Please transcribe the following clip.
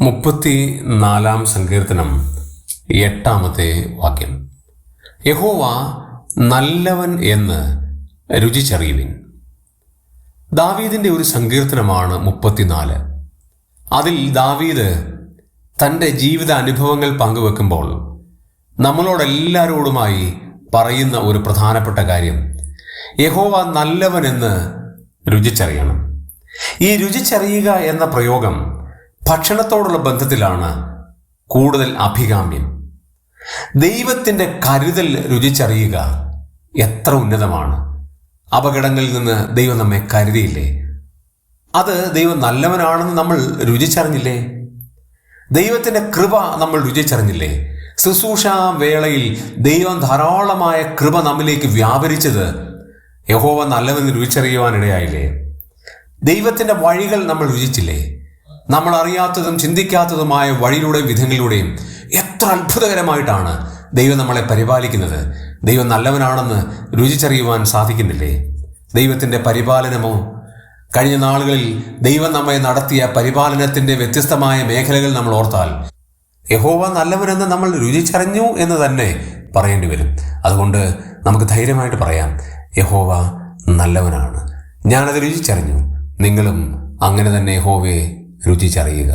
മുപ്പത്തി നാലാം സങ്കീർത്തനം എട്ടാമത്തെ വാക്യം. യഹോവ നല്ലവൻ എന്ന് രുചിച്ചറിയുവിൻ. ദാവീദിന്റെ ഒരു സങ്കീർത്തനമാണ് മുപ്പത്തിനാല്. അതിൽ ദാവീദ് തന്റെ ജീവിത അനുഭവങ്ങൾ പങ്കുവെക്കുമ്പോൾ നമ്മളോടെല്ലാവരോടുമായി പറയുന്ന ഒരു പ്രധാനപ്പെട്ട കാര്യം യഹോവ നല്ലവനെന്ന് രുചിച്ചറിയണം. ഈ രുചിച്ചറിയുക എന്ന പ്രയോഗം ഭക്ഷണത്തോടുള്ള ബന്ധത്തിലാണ് കൂടുതൽ അഭികാമ്യം. ദൈവത്തിന്റെ കരുതൽ രുചിച്ചറിയുക എത്ര ഉന്നതമാണ്. അപകടങ്ങളിൽ നിന്ന് ദൈവം നമ്മെ കരുതിയില്ലേ? അത് ദൈവം നല്ലവനാണെന്ന് നമ്മൾ രുചിച്ചറിഞ്ഞില്ലേ? ദൈവത്തിന്റെ കൃപ നമ്മൾ രുചിച്ചറിഞ്ഞില്ലേ? ശുശ്രൂഷ വേളയിൽ ദൈവം ധാരാളമായ കൃപ നമ്മിലേക്ക് വ്യാപരിച്ചത് യഹോവ നല്ലവെന്ന് രുചിച്ചറിയുവാനിടയായില്ലേ? ദൈവത്തിന്റെ വഴികൾ നമ്മൾ രുചിച്ചില്ലേ? നമ്മൾ അറിയാത്തതും ചിന്തിക്കാത്തതുമായ വഴിയിലൂടെയും വിധങ്ങളിലൂടെയും എത്ര അത്ഭുതകരമായിട്ടാണ് ദൈവം നമ്മളെ പരിപാലിക്കുന്നത്. ദൈവം നല്ലവനാണെന്ന് രുചിച്ചറിയുവാൻ സാധിക്കുന്നില്ലേ? ദൈവത്തിന്റെ പരിപാലനമോ? കഴിഞ്ഞ നാളുകളിൽ ദൈവം നമ്മെ നടത്തിയ പരിപാലനത്തിന്റെ വ്യത്യസ്തമായ മേഖലകൾ നമ്മൾ ഓർത്താൽ യഹോവ നല്ലവനെന്ന് നമ്മൾ രുചിച്ചറിഞ്ഞു എന്ന് തന്നെ പറയേണ്ടി വരും. അതുകൊണ്ട് നമുക്ക് ധൈര്യമായിട്ട് പറയാം യഹോവ നല്ലവനാണ്. ഞാനത് രുചിച്ചറിഞ്ഞു. നിങ്ങളും അങ്ങനെ തന്നെ യഹോവയെ രുചിച്ചറിയുക